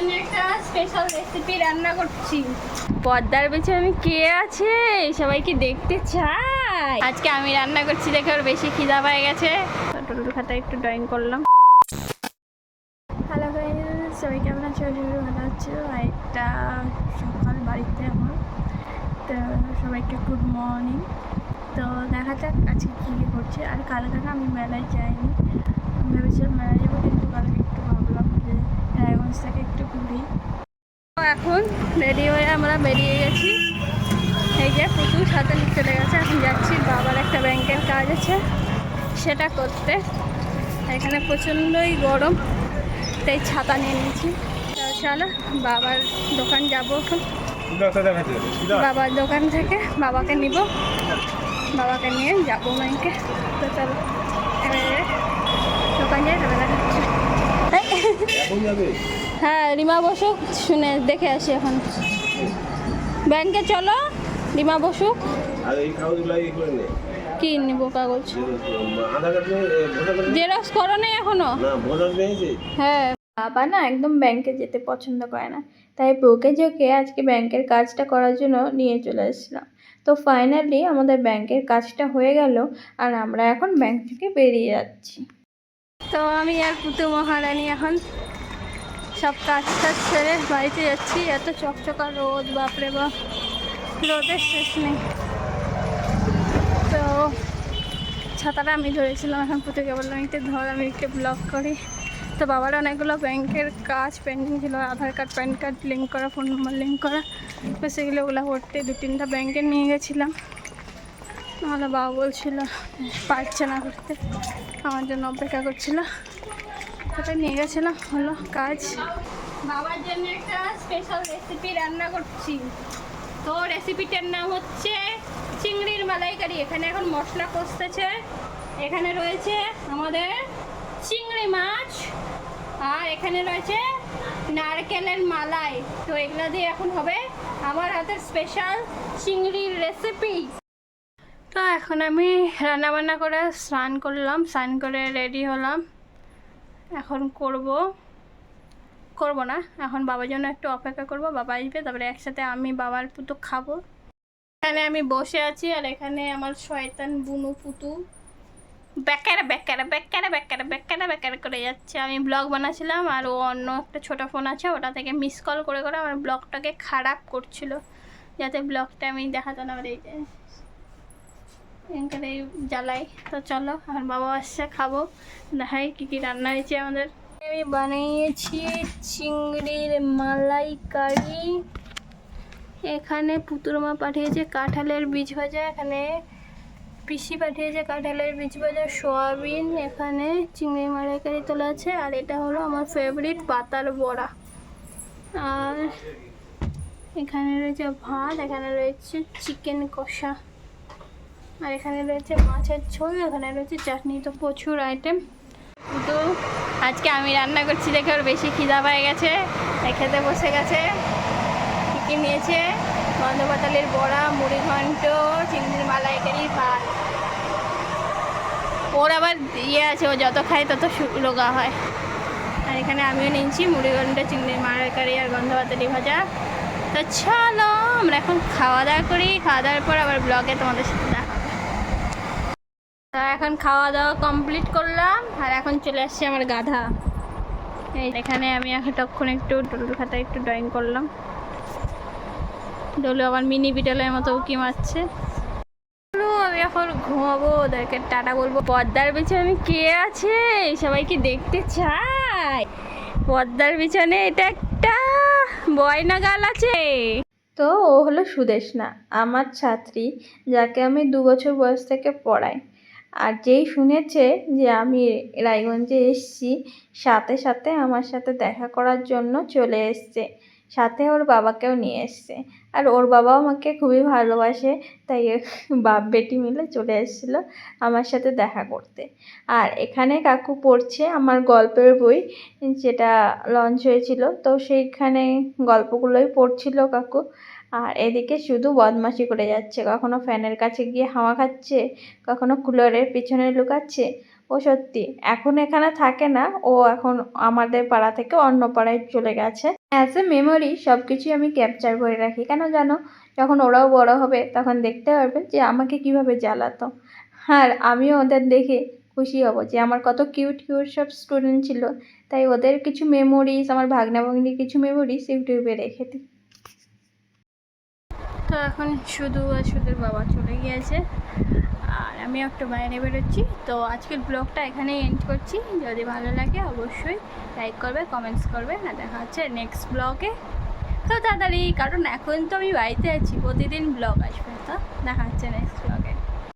জন্য একটা special recipe রান্না করছি। পর্দার পেছনে আমি কে আছে? সবাই কি দেখতে চায় আজকে আমি রান্না করছি দেখে ওর বেশি খিদা পেয়ে গেছে। টোটল খাতায় একটু ড্রয়িং করলাম। হ্যালো ফ্রেন্ডস সবাই কেমন আছে? ভালো আছে। একটা সকাল বাড়িতে আমার তো সবাইকে গুড মর্নিং তো দেখা যাক আজকে কী কী করছে। আর কালকে না আমি মেলায় যাইনি। ভেবেছিলাম মেলায় যাব কিন্তু কালকে একটু যে রায়গঞ্জ থেকে একটু ঘুরি তো এখন রেডি হয়ে আমরা বেরিয়ে গেছি। এই যে প্রচুর সাথে চলে গেছে। এখন যাচ্ছি বাবার একটা ব্যাংকের কাজ আছে। সেটা করতে। এখানে প্রচণ্ডই গরম তাই ছাতা নিয়ে নিয়েছি। চলো বাবার দোকান যাব এখন। বাবার দোকান থেকে বাবাকে নিব। বাবাকে নিয়ে যাব ব্যাংকে। তো চলো দোকান যাই তবে দেখাচ্ছি হ্যাঁ রিমা বসুক শুনে দেখে আসি এখন। ব্যাংকে চলো রিমা বসুক আর এই কাগজগুলো এই করে নে? কি নিব কাগজ? জেরক্স করো নাই এখনও। হ্যাঁ। বাবা না একদম ব্যাংকে যেতে পছন্দ করে না। তাই বউকে জোকে আজকে ব্যাংকের কাজটা করার জন্য নিয়ে চলে এসেছিলাম। তো ফাইনালি আমাদের ব্যাংকের কাজটা হয়ে গেল আর আমরা এখন ব্যাংক থেকে বেরিয়ে যাচ্ছি। তো আমি আর পুতু মহারানী এখন সব কাজ টাজ সেরে বাড়িতে যাচ্ছি। এত চকচকা রোদ, বাপরে বাপ। রোদের শেষ নেই। তো ছাতাটা আমি ধরেছিলাম, এখন পুতুকে বললাম, একটু ধর, আমি একটু ব্লক করি। তো বাবার অনেকগুলো ব্যাংকের কাজ পেন্ডিং ছিল, Aadhaar card, PAN card link করা ফোন নম্বর লিঙ্ক করা। তো সেগুলো ওগুলো করতে দু তিনটা ব্যাংকে নিয়ে গেছিলাম। নাহলে বাবা বলছিল, পারছে না করতে। আমার জন্য অপেক্ষা করছিল। ওটা নিয়ে গেছিলাম, হলো কাজ। বাবার জন্য একটা স্পেশাল রেসিপি রান্না করছি। তো রেসিপিটার নাম হচ্ছে চিংড়ির মালাইকারি। এখানে এখন মশলা কষতেছে। এখানে রয়েছে আমাদের চিংড়ি মাছ, আর এখানে রয়েছে নারকেলের মালাই। তো এগুলো দিয়ে এখন হবে আমার হাতের স্পেশাল চিংড়ির রেসিপি তো এখন আমি রান্না বান্না করে স্নান করলাম, স্নান করে রেডি হলাম। এখন করব করব না, এখন বাবার জন্য একটু অপেক্ষা করব, বাবা আসবে, তারপরে একসাথে আমি বাবার পুতু খাব। এখানে আমি বসে আছি আর এখানে আমার শয়তান বুনু পুতু ব্যাকারে ব্যাকারে ব্যাকারে ব্যাকারে ব্যাকারে ব্যাকারে করে যাচ্ছে। আমি ব্লগ বানাচ্ছিলাম আর ও অন্য একটা ছোটো ফোন আছে, ওটা থেকে মিস কল করে করে আমার ব্লগটাকে খারাপ করছিল। যাতে ব্লগটা আমি দেখাতে না পারি। এই যে এখানে জ্বালাই। তো চলো এখন বাবা আসছে, খাব। দেখাই কী কী রান্না হয়েছে আমাদের। আমি বানিয়েছি চিংড়ির মালাইকারি। এখানে পুতুর মা পাঠিয়েছে কাঁঠালের বীজ ভাজা। এখানে পিসি পাঠিয়েছে কাঁঠালের বীজ ভাজা, সোয়াবিন। এখানে চিংড়ি মালাইকারি তোলা আছে। আর এটা হলো আমার ফেভারিট পাতার বড়া। আর এখানে রয়েছে ভাত, এখানে রয়েছে চিকেন কষা। আর এখানে রয়েছে মাছের ঝোল, এখানে রয়েছে চাটনি, তো প্রচুর আইটেম কিন্তু আজকে আমি রান্না করছি, দেখে ওর বেশি খিদা পেয়ে গেছে খেতে বসে গেছে। কী কী নিয়েছে গন্ধ পাতালের বড়া, মুড়ি ঘন্ট, চিংড়ির মালাইকারি, ভাত। ওর আবার ইয়ে আছে, ও যত খায় তত রোগা হয়। আর এখানে আমিও নিয়েছি মুড়ি ঘন্ট, চিংড়ির মালাইকারি আর গন্ধ পাতালি ভাজা। তো চলো, আমরা এখন খাওয়া দাওয়া করি। খাওয়া দাওয়ার পর আবার ব্লগে তোমাদের সাথে এখন খাওয়া দাওয়া কমপ্লিট করলাম, আর এখন চলে আসছে আমার গাধা। এখানে আমি এখন তখন একটু ডলু খাতায় একটু ড্রয়িং করলাম। ডলু আবার মিনি বিটলের মতো উকি মারছে। আমি এখন ঘুমাবো, ওদেরকে টাটা বলব। পর্দার পিছনে কে আছে? সবাই কি দেখতে চায় পর্দার পিছনে এটা একটা বয়না গাল আছে। তো ও হলো সুদেশনা আমার ছাত্রী, যাকে আমি দু বছর বয়স থেকে পড়াই। আর যেই শুনেছে যে আমি রায়গঞ্জে এসেছি, সাথে সাথে আমার সাথে দেখা করার জন্য চলে এসছে। সাথে ওর বাবাকেও নিয়ে এসছে। আর ওর বাবাও আমাকে খুবই ভালোবাসে, তাই বাপ বেটি মিলে চলে এসেছিল আমার সাথে দেখা করতে। আর এখানে কাকু পড়ছে আমার গল্পের বই, যেটা লঞ্চ হয়েছিল। তো সেইখানে গল্পগুলোই পড়ছিল কাকু। আর এদিকে শুধু বদমাশি করে যাচ্ছে। কখনো ফ্যানের কাছে গিয়ে হাওয়া খাচ্ছে, কখনো কুলারের পিছনে লুকাচ্ছে। ও সত্যি, এখন এখানে থাকে না। ও এখন আমাদের পাড়া থেকে অন্য পাড়ায় চলে গেছে। অ্যাজ এ মেমোরি সব কিছুই আমি ক্যাপচার করে রাখি। কেন জানো? যখন ওরাও বড় হবে, তখন দেখতে পারবে যে আমাকে কীভাবে জ্বালাতো। আর আমিও ওদের দেখে খুশি হব যে আমার কত কিউট কিউট সব স্টুডেন্ট ছিল। তাই ওদের কিছু মেমোরিজ আমার ভাগনা ভাগ্নির কিছু মেমোরিজ ইউটিউবে রেখে দিই। তো এখন শুধু আর শুধুর বাবা চলে গিয়েছে। আর আমি একটু বাইরে বেরোচ্ছি। তো আজকের ব্লগটা এখানেই এন্ড করছি। যদি ভালো লাগে অবশ্যই লাইক করবে কমেন্টস করবে। না দেখা হচ্ছে নেক্সট ব্লগে তো তাড়াতাড়ি, কারণ এখন তো আমি বাড়িতে আছি, প্রতিদিন ব্লগ আসবে। তো দেখা হচ্ছে নেক্সট ব্লগ